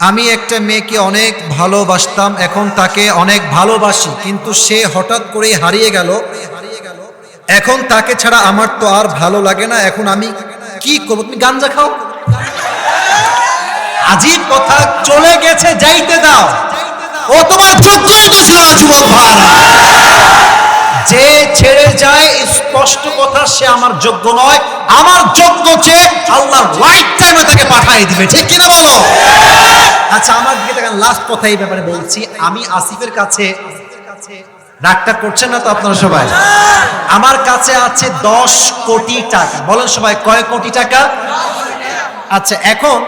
আমি একটা মেয়েকে অনেক ভালোবাসতাম, এখন তাকে অনেক ভালোবাসি, কিন্তু সে হঠাৎ করেই হারিয়ে গেল। এখন তাকে ছাড়া আমার তো আর ভালো লাগে না, এখন আমি কি করব? তুমি গাঞ্জা খাও। আজীব কথা, চলে গেছে, যাইতে দাও। ও তোমার যোগ্যই তো ছিল না যুবক যে ছেড়ে যায়, স্পষ্ট কথা, সে আমার যোগ্য নয়। আমার যোগ্য যে আল্লাহ রাইট টাইমে তাকে পাঠিয়ে দিবে, ঠিক কিনা বলো? আচ্ছা আমার দিকে দেখেন লাস্ট কথা এই ব্যাপারে বলছি। আমি আসিফের কাছে ডাক্তার করছেন না তো আপনারা সবাই? আমার কাছে আছে দশ কোটি টাকা। বলেন সবাই, কয় কোটি টাকা? আচ্ছা এখন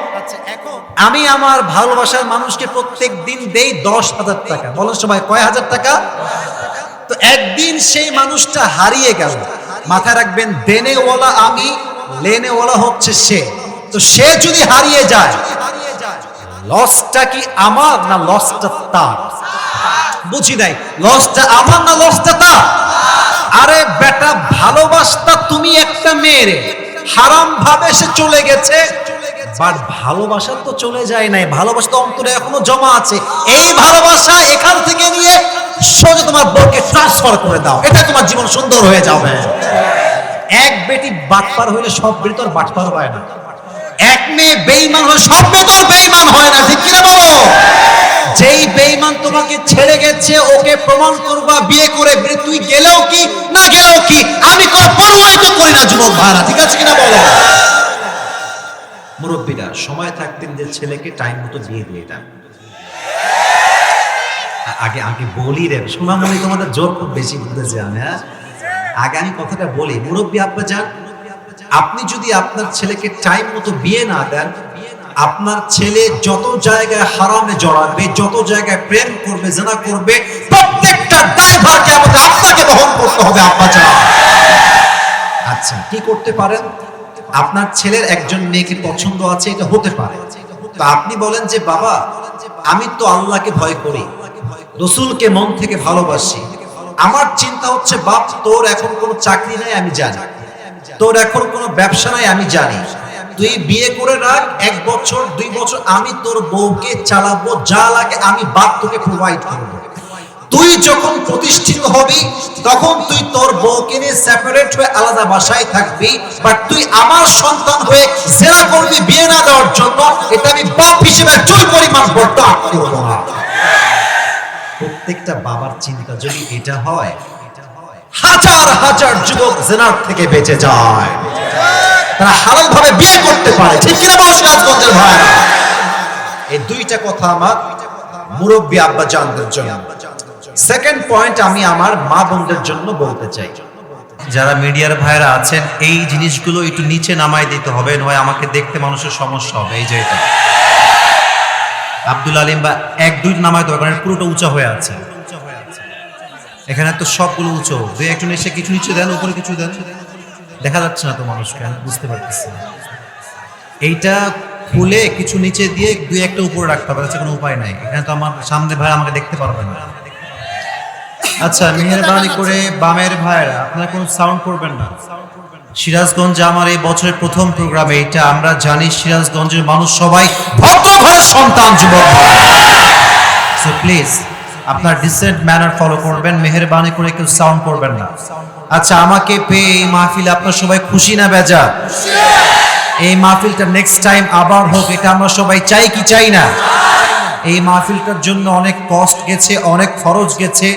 আমি আমার ভালোবাসার মানুষকে প্রত্যেক দিন দেই দশ হাজার টাকা। বলেন সবাই, কয় হাজার টাকা? তো একদিন সেই মানুষটা হারিয়ে গেল। মাথায় রাখবেন, দেনেওয়ালা আমি, লেনেওয়ালা হচ্ছে সে। তো সে যদি হারিয়ে যায়, লসটা কি আমার না লসটা তার? বুঝি নাই, লসটা আমার না লসটা তার? আরে বেটা, ভালোবাসতা তুমি একটা মেয়েরে। হারাম ভাবে সে চলে গেছে বাট ভালোবাসা তো চলে যায় নাই। ভালোবাসা তো অন্তরে এখনও জমা আছে। এই ভালোবাসা এখান থেকে নিয়ে সোজা তোমার বউকে ট্রান্সফার করে দাও। এটা তোমার জীবন সুন্দর হয়ে যাবে। এক বেটি বাটপার হইলে সব বেটি তো বাটপার হয় না। এক মেয়ে বেইমান হলে সব মেয়ে তো বেইমান হয় না। ঠিক কিনা বলো? যেই বেইমান তোমাকে ছেড়ে গেছে, ওকে প্রমাণ করবা, বিয়ে করে তুই গেলেও কি, না গেলেও কি? আমি কোনো পরোয়াই তো করি না, যুবক ভাইরা। ঠিক আছে কিনা বলো? মুরব্বীরা, সময় থাকতেন যে ছেলেকে টাইম মতো বিয়ে দিয়ে দেন আগে আগে বলি রে সোনামণি তোমাদের জোর খুব বেশি বুঝতেছে আমি হ্যাঁ? আগে আমি কথাটা বলি, মুরব্বী আব্বা যান, আপনি যদি আপনার ছেলেকে টাইম মতো বিয়ে না দেন, আপনার ছেলে যত জায়গায় হারামে জড়াবে, যত জায়গায় প্রেম করবে, জেনা করবে, প্রত্যেকটা ড্রাইভারকে আমাদের আপনাকে বহন করতে হবে, আব্বা যান। আচ্ছা কি করতে পারেন? আপনার ছেলের একজন মেয়েকে পছন্দ আছে? এটা হতে পারে। তো আপনি বলেন যে, বাবা, আমি তো আল্লাহকে ভয় করি, রসুলকে মন থেকে ভালোবাসি। আমার চিন্তা হচ্ছে, বাপ, তোর এখন কোনো চাকরি নাই, আমি জানি। তোর এখন কোনো ব্যবসা নাই, আমি জানি। তুই বিয়ে করে রাখ, এক বছর, দুই বছর আমি তোর বউকে চালাবো, যা লাগে আমি বাপ তোকে প্রোভাইড করব। তুই যখন প্রতিষ্ঠিত হবি, তখন তুই তোর বউকে নিয়ে সেপারেট হয়ে আলাদা বাসায় থাকবি বাট তুই আমার সন্তান হয়ে জেরা করবি বিয়ে না দেওয়ার জন্য, এটা আমি বাপ হিসেবে চুল পরিমাণ না। প্রত্যেকটা বাবার চিন্তা যদি এটা হয়, হাজার হাজার যুবক জেনার থেকে বেঁচে যায়। তারা হালাল ভাবে বিয়ে করতে পারে, ঠিক কিনা বলো সিরাজগঞ্জের ভাইরা এই দুইটা কথা আমার মুরব্বী আব্বা জানদের জন্য। সেকেন্ড পয়েন্ট আমি আমার মা বোনদের জন্য বলতে চাই। যারা মিডিয়ার ভাইরা আছেন, এই জিনিসগুলো একটু নিচে নামাই দিতে হবে, নয় আমাকে দেখতে মানুষের সমস্যা হবে, এই যে এটা। আব্দুল আলিম বা এক দুই নামায় দেওয়া, কারণ পুরোটা উঁচা হয়ে আছে। এখানে তো সবগুলো উঁচু। দুই একজন এসে কিছু নিচে দেন, উপরে কিছু দেন। দেখা যাচ্ছে না তো মানুষকে, আমি বুঝতে পারতেছি এইটা খুলে কিছু নিচে দিয়ে দুই একটা উপরে রাখতে হবে কোনো উপায় নাই। এখানে তো আমার সামনে ভাই আমাকে দেখতে পারবে না। আচ্ছা মেহরবানি করে বামের ভাইরা আপনারা কোনো সাউন্ড করবেন না। সিরাজগঞ্জ আমার এই বছরের প্রথম প্রোগ্রামে এটা আমরা জানি সিরাজগঞ্জের মানুষ সবাই ভদ্র সন্তান, যুবক সো প্লিজ আপনার ডিসেন্ট ম্যানার ফলো করবেন, মেহরবানি করে কেউ সাউন্ড করবেন না। আচ্ছা আমাকে পেয়ে এই মাহফিলে আপনার সবাই খুশি না বেজা এই মাহফিলটা নেক্সট টাইম আবার হোক, এটা আমরা সবাই চাই কি চাই না? এই মাহফিলটার জন্য অনেক কষ্ট গেছে, অনেক খরচ গেছে।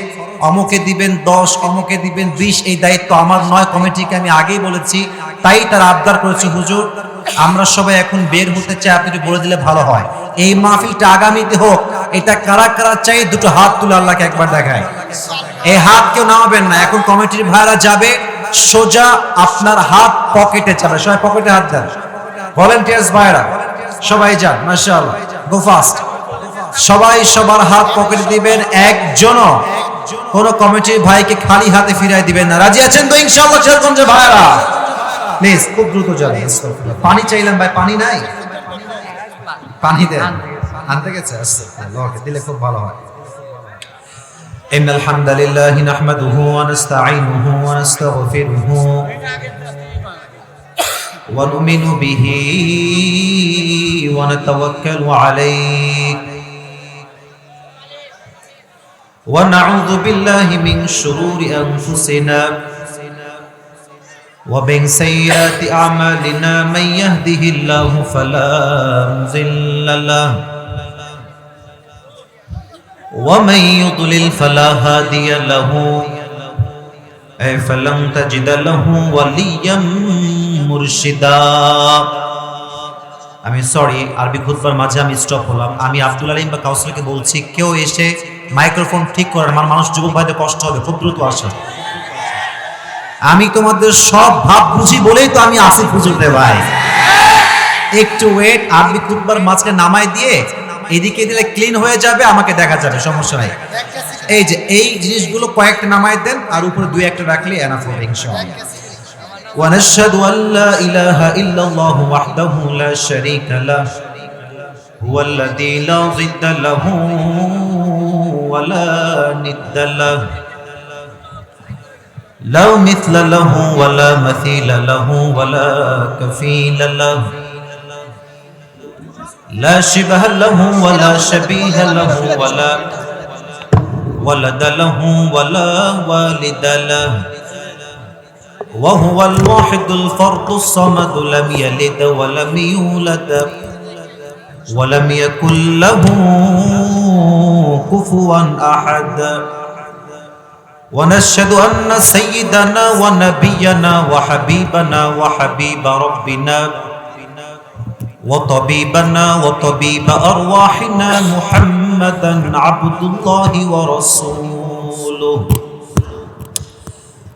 অমুকে দিবেন দশ, অমুকে দিবেন বিশ, এই দায়িত্ব আমার নয়, কমিটিকে আমি আগেই বলেছি। তাই তারা আবদার করেছে, হুজুর, আমরা সবাই এখন বের হতে চাই, আপনি বলে দিলে ভালো হয়। এই মাহফিলটা আগামীতে হোক, এটা কারা কারা চাই, দুটো হাত তুলে আল্লাহকে একবার দেখায়। এই হাত কেউ নামাবেন না, এখন কমিটির ভাইরা যাবে, সোজা আপনার হাত পকেটে যাবে সবাই পকেটে হাত দেন। ভলেন্টিয়ার্স ভাইরা, সবাই যান, মাশাআল্লাহ। গো ফাস্ট সবাই সবার হাত পকেটে দিবেন, একজনও কোন কমিটির ভাইকে খালি হাতে ফিরাই দিবেন না রাজি আছেন তো ইনশাআল্লাহ শেরগঞ্জের ভাইরা প্লিজ খুব দ্রুত যান পানি চাইলাম ভাই পানি নাই পানি দেন আনতে গেছে আচ্ছা ওকে দিলে খুব ভালো হয় إن الحمد لله نحمده ونستعينه ونستغفره ونؤمن به ونتوكل عليه ونعوذ بالله من شرور أنفسنا ومن سيئات أعمالنا من يهده الله فلا مضل له ومن يضلل فلا هادي له أي فلن تجد له وليا مرشدا আমি সরি আরবি খুতবার মাঝে আমি স্টপ হলাম। আমি আব্দুল আলিম বা কাউসারকে বলছি, কেউ এসে মাইক্রোফোন ঠিক করেন আমার মানুষ যুবক ভাইদের কষ্ট হবে, খুব দ্রুত আসেন আমি তোমাদের সব ভাব বুঝি বলেই তো আমি আসি পুজোতে ভাই একটু ওয়েট আরবি খুতবার মাঝখানে নামাই দিয়ে, এদিকে দিলে ক্লিন হয়ে যাবে, আমাকে দেখা যাবে, সমস্যা নাই। এই যে, এই জিনিসগুলো কয়েকটা নামাই দেন, আর উপরে দুই একটা রাখলে এনাফ হবে, ইনশাআল্লাহ। ونشهد أن لا إله إلا الله وحده لا شريك له. هو الذي لا ضد له ولا ند له. لا مثل له ولا مثيل له ولا كفيل له. لا شبه له ولا شبيه له ولا ولد له ولا والد له. وهو الواحد الفرد الصمد لم يلد ولم يولد ولم يكن له كفوا أحد. ونشهد أن سيدنا ونبينا وحبيبنا وحبيب ربنا وطبيبنا وطبيب أرواحنا محمدا عبد الله ورسوله.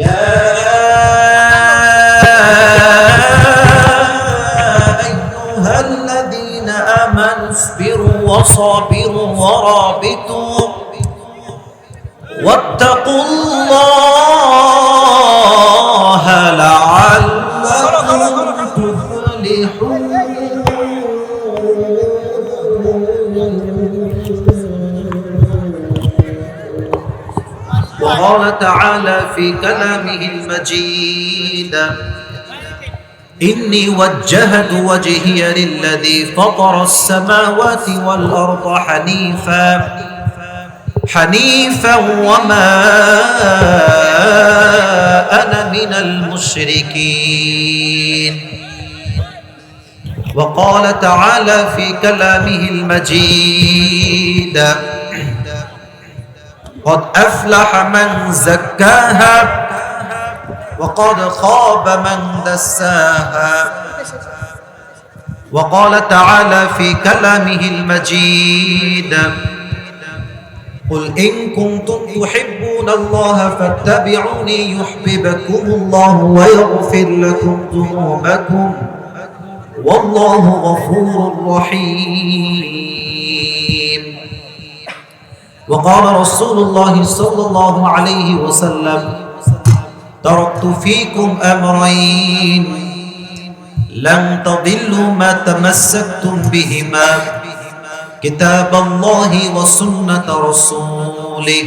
Yeah. وقال تعالى في كلامه المجيد. إني وجهت وجهي للذي فطر السماوات والأرض حنيفا حنيفا وما أنا من المشركين. وقال تعالى في كلامه المجيد قد أفلح من زكاها وقد خاب من دساها. وقال تعالى في كلامه المجيد قل إن كنتم تحبون الله فاتبعوني يحببكم الله ويغفر لكم ذنوبكم. والله غفور رحيم. وقال رسول الله صلى الله عليه وسلم تركت فيكم أمرين لن تضلوا ما تمسكتم بهما كتاب الله وسنة رسوله.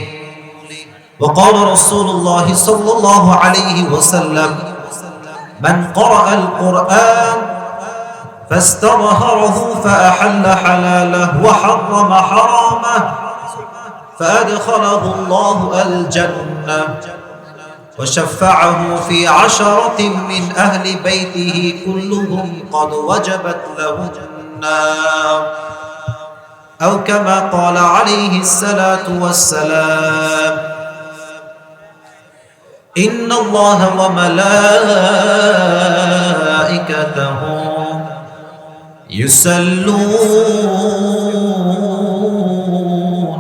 وقال رسول الله صلى الله عليه وسلم من قرأ القرآن فاستظهره فأحل حلاله وحرم حرامه فأدخله الله الجنة وشفعه في عشرة من أهل بيته كلهم قد وجبت لهم النار. أو كما قال عليه الصلاة والسلام إن الله وملائكته يصلون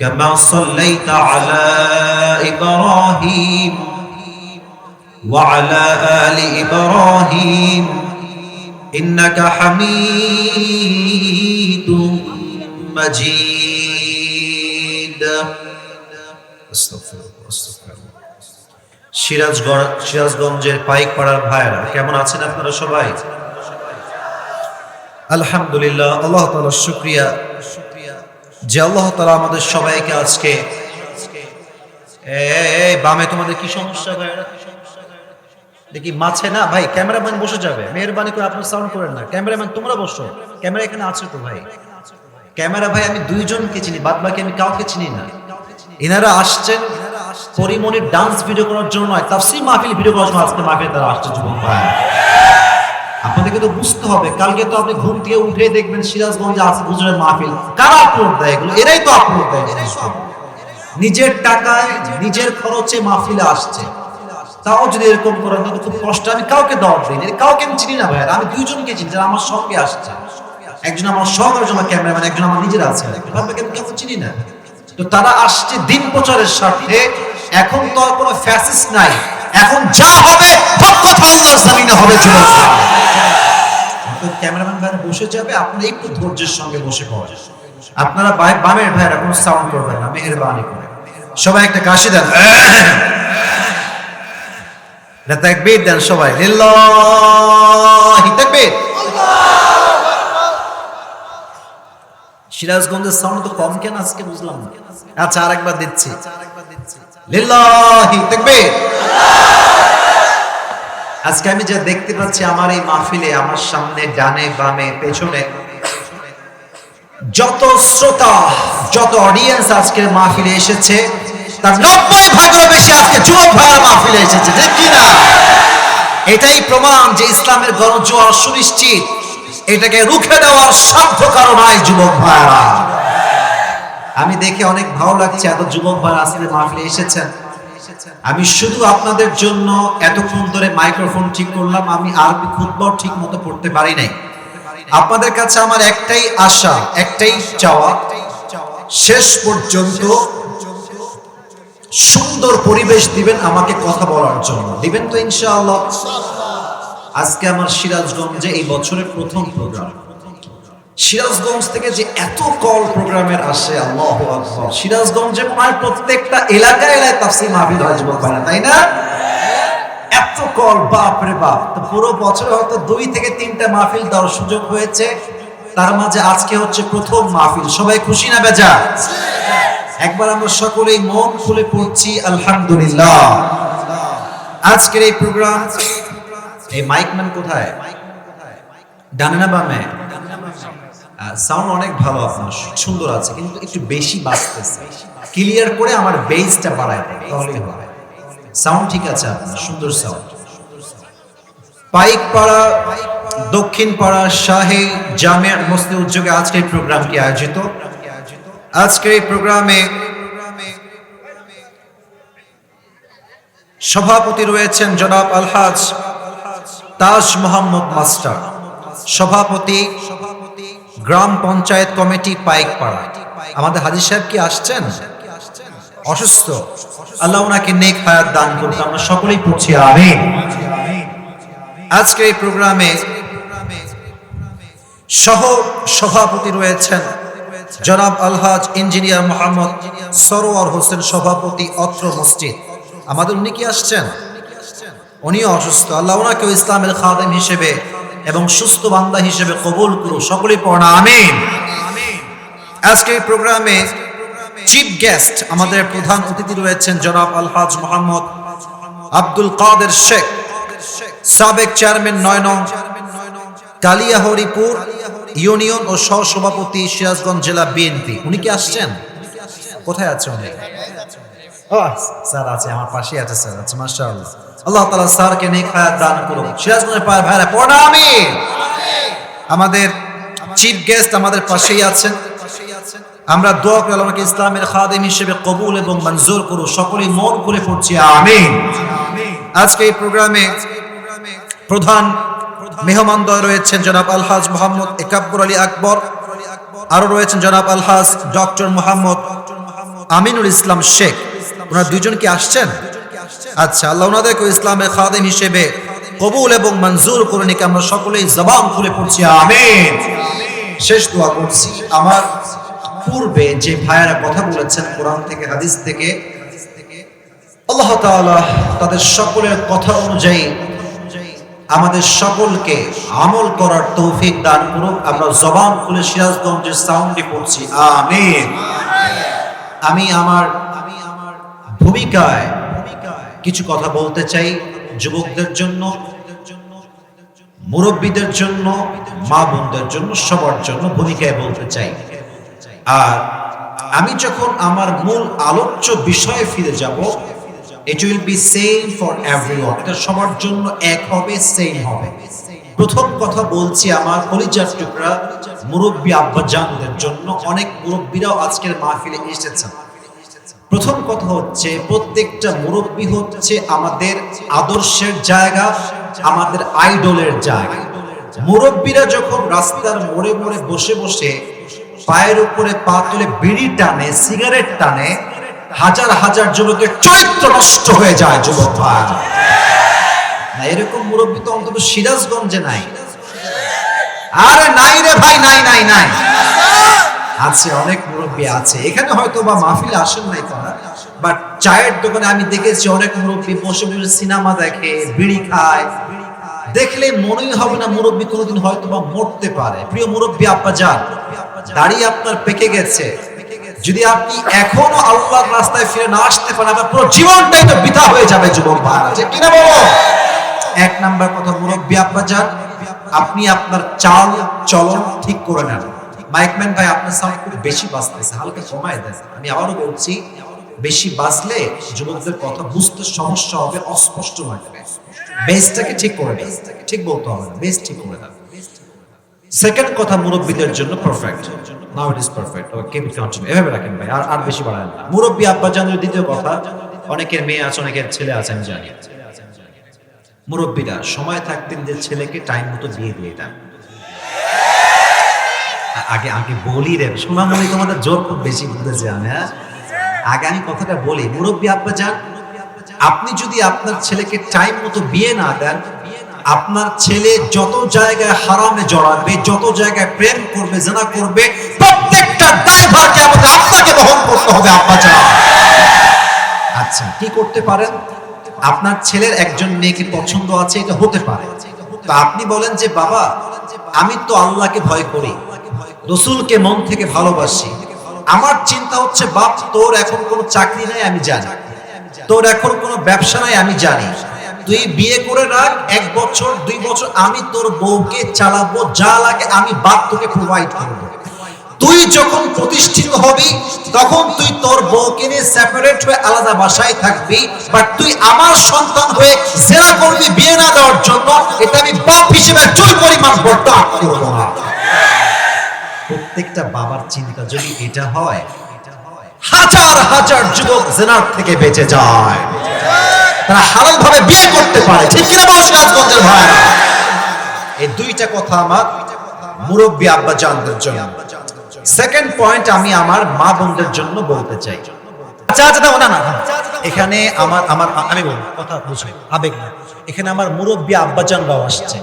كما صليت على إبراهيم وعلى آل إبراهيم إنك حميد مجيد أستغفر الله أستغفر الله সিরাজগঞ্জ সিরাজগঞ্জের পাইকপাড়ার ভাইয়েরা কেমন আছেন আপনারা সবাই আলহামদুলিল্লাহ আল্লাহ তাআলার শুকরিয়া যে আল্লাহ তাআলা আমাদের সবাইকে আজকে বামে তোমাদের কি সমস্যা দেখি মাছে না, ভাই, ক্যামেরাম্যান বসে যাবে। মেহরবানি করে আপনার সাউন্ড করেন না। ক্যামেরাম্যান, তোমরা বসো। ক্যামেরা এখানে আছে তো ভাই। ক্যামেরা ভাই, আমি দুইজনকে চিনি বাদ বাকি আমি কাউকে চিনি না। এনারা আসছেন পরিমণির ডান্স ভিডিও করার জন্য নয়, তাফসির মাহফিল ভিডিও করার জন্য আজকে মাহফিল তারা আসছে যুবক ভাই। আপনাদেরকে তো বুঝতে হবে, কালকে তো আপনি ঘুম থেকে উঠে দেখবেন সিরাজগঞ্জে আছে গুজরের মাহফিল। কারা আপলোড দেয় এগুলো? এরাই তো আপলোড দেয়। নিজের টাকায়, নিজের খরচে মাহফিলে আসছে। তাও যদি এরকম করেন, তাহলে খুব কষ্ট। আমি কাউকে দাওয়াত দিই না। কাউকে আমি চিনি না ভাই আমি দুইজনকে চিনি, যারা আমার সঙ্গে আসছে। একজন আমার সঙ্গ একজন আমার ক্যামেরাম্যান, একজন আমার নিজের আছে। ভাববে আমি কাউকে চিনি না। তো তারা আসছে দিন প্রচারের স্বার্থে। এখন তো আর কোনো ফ্যাসিস নাই। এখন যা হবে সব কথা আল্লাহর হবে ক্যামেরাম্যান ভাইরা বসে যাবে একটু ধৈর্যের সঙ্গে বসে পড়েন আপনারা বামের সাউন্ড করবেন না করে। সবাই একটা কাশি দেন। দেন সবাই। লিল্লাহি তাকবীর। সিরাজগঞ্জের সাউন্ড তো কম কেন আজকে বুঝলাম আচ্ছা আরেকবার দিচ্ছি। আজকে আমি যা দেখতে পাচ্ছি আমার এই মাহফিলে, আমার সামনে, ডানে, বামে, পেছনে, যত শ্রোতা, যত অডিয়েন্স আজকের মাহফিলে এসেছে, তার নব্বই ভাগেরও বেশি আজকে যুবক ভাইয়ের মাহফিলে এসেছে, ঠিক কি না এটাই প্রমাণ যে ইসলামের গণজোয়ার সুনিশ্চিত, এটাকে রুখে দেওয়ার সাধ্য কারণ যুবক ভাইরা। আমি দেখে অনেক ভালো লাগছে এত যুবক ভাইরা আজকে মাহফিলে এসেছেন। আমি শুধু আপনাদের জন্য এতক্ষণ ধরে মাইক্রোফোন ঠিক করলাম, আমি আরবি খুতবাও ঠিক মতো পড়তে পারি নাই। আপনাদের কাছে আমার একটাই আশা, একটাই চাওয়া, শেষ পর্যন্ত সুন্দর পরিবেশ দিবেন আমাকে কথা বলার জন্য। দিবেন তো ইনশাআল্লাহ। আজকে আমার সিরাজগঞ্জে এই বছরের প্রথম প্রোগ্রাম। সিরাজগঞ্জ থেকে যে এত কল প্রোগ্রামের আসে আল্লাহ সিরাজগঞ্জে প্রায় প্রত্যেকটা এলাকায় এলাকায় তাফসির মাহফিল হয় যুবক ভাইরা, তাই না? এত কল বাপ রে বাপ। তো পুরো বছরে হয়তো দুই থেকে তিনটা মাহফিল দেওয়ার সুযোগ হয়েছে। তার মাঝে আজকে হচ্ছে প্রথম মাহফিল। সবাই খুশি না বেজা? একবার আমরা সকলেই মন খুলে পড়ছি আলহামদুলিল্লাহ। আজকের এই প্রোগ্রাম এই মাইকম্যান কোথায়? ডানে না বামে? সাউন্ড অনেক ভালো আপনার সুন্দর আছে কিন্তু একটু বেশি বাজতেছে। ক্লিয়ার করে আমার বেসটা বাড়ায় তাহলেই হবে। সাউন্ড ঠিক আছে আপনার সুন্দর সাউন্ড পাইকপাড়া দক্ষিণ পাড়া শাহে জামিয়া মসজিদ উদ্যোগে আজকের প্রোগ্রামটি আয়োজিত? আজকের এই প্রোগ্রামে সভাপতি রয়েছেন জনাব আলহাজ তাজ মোহাম্মদ মাস্টার। সভাপতি গ্রাম পঞ্চায়েত কমিটি পাইকপাড়া। আমাদের হাজির সাহেব কি আসছেন? অসুস্থ। আল্লাহ ওনাকে নেক হায়াত দান করতে আমরা সকলেই পড়ছি, আমিন। আজকে এই প্রোগ্রামে সহ সভাপতি রয়েছেন জনাব আলহাজ ইঞ্জিনিয়ার মোহাম্মদ সরোয়ার হোসেন সভাপতি অত্র মসজিদ। আমাদের উনি কি আসছেন? উনিও অসুস্থ। আল্লাহ ওনাকেও ইসলামের খাদেম হিসেবে এবং সুস্থ বান্দা হিসেবে কবুল করু। সকলেই পড়া আমিন। আজকে প্রোগ্রামে চিফ গেস্ট আমাদের প্রধান অতিথি রয়েছেন জনাব আলহাজ মোহাম্মদ আব্দুল কাদের শেখ সাবেক চেয়ারম্যান নয় নং কালিয়াহরিপুর ইউনিয়ন ও সহসভাপতি সিরাজগঞ্জ জেলা বিএনপি উনি কি আসছেন? কোথায় আছে উনি? ও স্যার আছে আমার পাশে আছে স্যার। আছে মাশাআল্লাহ। আল্লাহ তালা স্যারকে নেক হায়াত দান করুন সিরাজগঞ্জের পায় ভাইরা, পড়া আমি আমাদের চিফ গেস্ট আমাদের পাশেই আছেন। আমরা দোয়া করি আল্লাহকে ইসলামের খাদেম হিসেবে কবুল এবং মঞ্জুর করুন সকলেই মন করে পড়ছি, আমিন। আজকে এই প্রোগ্রামে প্রধান মেহমানদয় রয়েছেন জনাব আলহাজ মোহাম্মদ একাব্বর আলী আকবর। আরও রয়েছেন জনাব আলহাজ ডক্টর মোহাম্মদ আমিনুল ইসলাম শেখ। ওনারা দুইজন কি আসছেন? আচ্ছা আল্লাহ ওনাদেরকে ইসলামের খাদেম হিসেবে কবুল এবং মঞ্জুর করে নিকে, আমরা সকলেই জবান খুলে পড়ছি, আমিন। শেষ দোয়া করছি। আমার পূর্বে যে ভাইয়েরা কথা বলেছেন, কোরআন থেকে, হাদিস থেকে, আল্লাহ তাআলা তাদের সকলের কথা অনুযায়ী আমাদের সকলকে আমল করার তৌফিক দান করুক। আমরা জবান খুলে সিরাজগঞ্জের সাউন্ডে পড়ছি, আমিন। আমি আমার আমি আমার ভূমিকায় কিছু কথা বলতে চাই যুবকদের জন্য, মুরব্বীদের জন্য, মা বোনদের জন্য, সবার জন্য ভূমিকায় বলতে চাই। আর আমি যখন আমার মূল আলোচ্য বিষয়ে ফিরে যাব it will be same for everyone এটা সবার জন্য এক হবে সেম হবে। প্রথম কথা বলছি আমার কলিজার টুকরা মুরব্বী আব্বাজানদের জন্য। অনেক মুরব্বীরাও আজকের মাহফিলে এসেছেন। প্রথম কথা হচ্ছে, প্রত্যেকটা মুরব্বী হচ্ছে আমাদের আদর্শের জায়গা, আমাদের আইডলের জায়গা। মুরব্বীরা যখন রাস্তার মোড়ে মোড়ে বসে বসে পায়ের উপরে পা তুলে বিড়ি টানে, সিগারেট টানে, হাজার হাজার যুবকের চরিত্র নষ্ট হয়ে যায়, যুবক ভাই। না, এরকম মুরব্বী তো অন্তত সিরাজগঞ্জে নাই। আরে নাই রে ভাই, নাই নাই নাই। আছে, অনেক মুরব্বী আছে। এখানে হয়তো বা মাহফিলে আসেন নাই তারা। বাট চায়ের দোকানে আমি দেখেছি অনেক মুরব্বী বসে বসে সিনেমা দেখে, বিড়ি খায়। দেখলে মনেই হবে না মুরব্বী কোনোদিন হয়তো বা মরতে পারে। প্রিয় মুরব্বী আব্বা যান। দাড়ি আপনার পেকে গেছে। যদি আপনি এখনও আল্লাহর রাস্তায় ফিরে না আসতে পারেন, আপনার পুরো জীবনটাই তো বৃথা হয়ে যাবে, যুবক যে কিনা বলো? এক নাম্বার কথা, মুরব্বী আব্বা যান। আপনি আপনার চাল, চলন ঠিক করে নেন। মাইকম্যান ভাই, আপনার সাউন্ড খুব বেশি বাজতেছে। হালকা কমায় দেন। আমি আবারও বলছি বেশি বাজলে যুবকদের কথা বুঝতে সমস্যা হবে, অস্পষ্ট লাগবে বেসটাকে ঠিক করে দেন ঠিক বলতে হবে বেস ঠিক করে দেন সেকেন্ড কথা মুরব্বীদের জন্য perfect now it is perfect okay keep continue এভাবে রাখেন ভাই, আর আর বেশি বাড়ায় না। মুরব্বী আব্বা জানের দ্বিতীয় কথা, অনেকের মেয়ে আছে, অনেকের ছেলে আছে, আমি জানি। মুরব্বীরা, সময় থাকতেন যে ছেলেকে টাইম মতো বিয়ে দিয়ে দেন। আগে আগে বলি রে, সোনামণি তোমাদের জোর খুব বেশি বুঝতেছে আমি হ্যাঁ? আগে আমি কথাটা বলি, মুরব্বী আব্বা যান আপনি যদি আপনার ছেলেকে টাইম মতো বিয়ে না দেন, আপনার ছেলে যত জায়গায় হারামে জড়াবে, যত জায়গায় প্রেম করবে, জানা করবে, প্রত্যেকটা দায়ভার কেমন আপনাকে বহন করতে হবে আব্বা যান আচ্ছা কি করতে পারেন? আপনার ছেলের একজন মেয়েকে পছন্দ আছে, এটা হতে পারে। তো আপনি বলেন যে, বাবা, আমি তো আল্লাহকে ভয় করি। রসুলকে মন থেকে ভালোবাসি। আমার চিন্তা হচ্ছে, বাপ, তোর এখন কোনো চাকরি নাই, আমি জানি। তোর এখন কোনো ব্যবসা নাই, আমি জানি। তুই বিয়ে করে রাখ, এক বছর, দুই বছর, আমি তোর বউকে চালাবো, যা লাগে আমি বাপ তোকে প্রোভাইড করব। তুই যখন প্রতিষ্ঠিত হবি, তখন তুই তোর বউকে নিয়ে সেপারেট হয়ে আলাদা বাসায় থাকবি বাট তুই আমার সন্তান হয়ে জেরা করবি বিয়ে না দেওয়ার জন্য, এটা আমি বাপ হিসেবে চুল পরিমাণ বরদাস্ত করব না। প্রত্যেকটা বাবার চিন্তা যদি এটা হয়, হাজার হাজার যুবক জেনার থেকে বেঁচে যায়। তারা হালাল ভাবে বিয়ে করতে পারে, ঠিক কিনা বলো সিরাজগঞ্জের ভাইরা এই দুইটা কথা আমার মুরব্বী আব্বা জানদের জন্য। সেকেন্ড পয়েন্ট আমি আমার মা বোনদের জন্য বলতে চাই। আচ্ছা আচ্ছা। এখানে আমার আমার, আমি বলব, কথা বুঝো, আবেগ না। এখানে আমার মুরব্বী আব্বাজানরাও আসছে।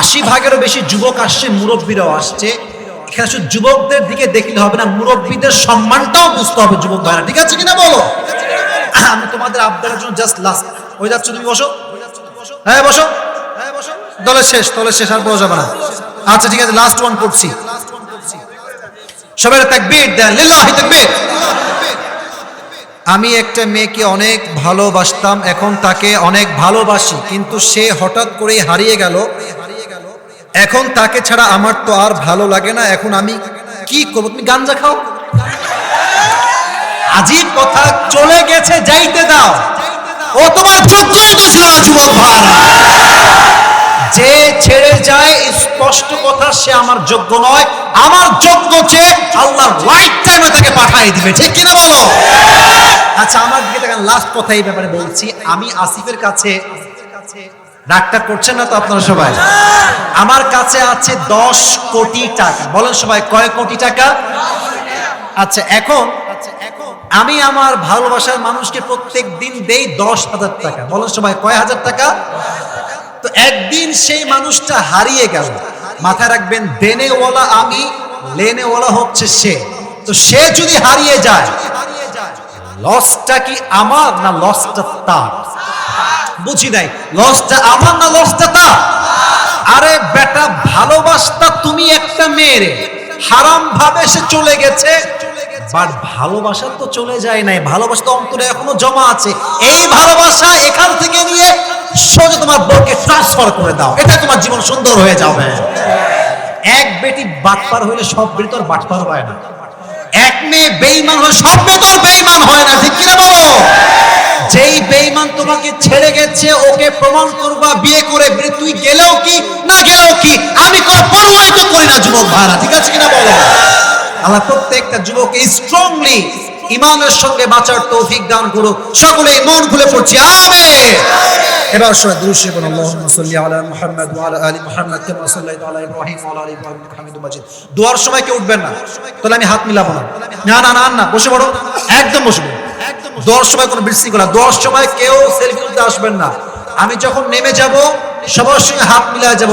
আশি ভাগেরও বেশি যুবক আসছে, মুরব্বীরাও আসছে। শুধু যুবকদের দিকে দেখলে হবে না, মুরব্বীদের সম্মানটাও বুঝতে হবে যুবক ভাইরা, ঠিক আছে কিনা বলো? আমি তোমাদের আব্দারের জন্য জাস্ট লাস্ট হয়ে যাচ্ছ, তুমি বসো। হ্যাঁ বসো। হ্যাঁ বসো দলের শেষ দলের শেষ, আর বলা যাবে না। আচ্ছা ঠিক আছে লাস্ট ওয়ান করছি। সবাই তাকবীর দেন, লিল্লাহি তাকবীর। আমি একটা মেয়েকে অনেক ভালোবাসতাম, এখন তাকে অনেক ভালোবাসি, কিন্তু সে হঠাৎ করেই হারিয়ে গেল। এখন তাকে ছাড়া আমার তো আর ভালো লাগে না, এখন আমি কি করব? তুমি গাঞ্জা খাও? আজীব কথা, চলে গেছে, যাইতে দাও। ও তোমার যোগ্যই তো ছিল না যুবক ভাইরা যে ছেড়ে যায়, স্পষ্ট কথা, সে আমার যোগ্য নয়। আমার যোগ্য যে আল্লাহ রাইট টাইমে তাকে পাঠিয়ে দিবে, ঠিক কিনা বলো? আচ্ছা আমার দিকে দেখেন লাস্ট কথা এই ব্যাপারে বলছি। আমি আসিফের কাছে আসিফের কাছে ডাক্তার করছেন না তো আপনারা সবাই? আমার কাছে আছে দশ কোটি টাকা। বলেন সবাই, কয় কোটি টাকা? আচ্ছা এখন আমি আমার ভালোবাসার মানুষকে প্রত্যেক দিন দেই দশ হাজার টাকা। বলেন সবাই, কয় হাজার টাকা? তো একদিন সেই মানুষটা হারিয়ে গেল। মাথায় রাখবেন, দেনেওয়ালা আমি, লেনেওয়ালা হচ্ছে সে। তো সে যদি হারিয়ে যায় লসটা কি আমার না লসটা তার? বুঝি নাই। লসটা আমার না লসটা তা আরে বেটা, ভালোবাসতা তুমি একটা মেয়ের। হারাম ভাবে সে চলে গেছে বাট ভালোবাসা তো চলে যায় নাই। ভালোবাসা তো অন্তরে এখনও জমা আছে। এই ভালোবাসা এখান থেকে নিয়ে সোজা তোমার বউকে ট্রান্সফার করে দাও। এটা তোমার জীবন সুন্দর হয়ে যাবে। এক বেটি বাটপার হইলে সব বেটি তোর বাটপার হয় না। এক মেয়ে বেইমান হলে সব মেয়ে তোর বেইমান হয় না। ঠিক কিনা বলো? যেই বেইমান তোমাকে ছেড়ে গেছে, ওকে প্রমাণ করবা, বিয়ে করে তুই গেলেও কি, না গেলেও কি? আমি কোনো পরোয়াই তো করি না, যুবক ভাড়া ঠিক আছে কিনা বলো? আল্লাহ, প্রত্যেকটা যুবককে স্ট্রংলি ইমানের সঙ্গে বাঁচার তৌফিক দান করো সকলে মন খুলে পড়ছি, আমিন। এবার সবাই দুরুশে কোন আল্লাহুম্মা সাল্লি আলা মুহাম্মদ ওয়া আলা আলি মুহাম্মদ, কামা সাল্লাইতা আলা ইব্রাহিম ওয়া আলা আলি ইব্রাহিম হামিদুম মাজিদ। দোয়ার সময় কেউ উঠবেন না, তাহলে আমি হাত মিলাবো না। না না না না, বসে পড়ো। একদম বসে পড়ো। দোয়ার সময় কোনো বিশৃঙ্খলা, দশ সময় কেউ সেলফি তুলতে আসবেন না। আমি যখন নেমে যাব, সবার সঙ্গে হাত মিলায় যাব।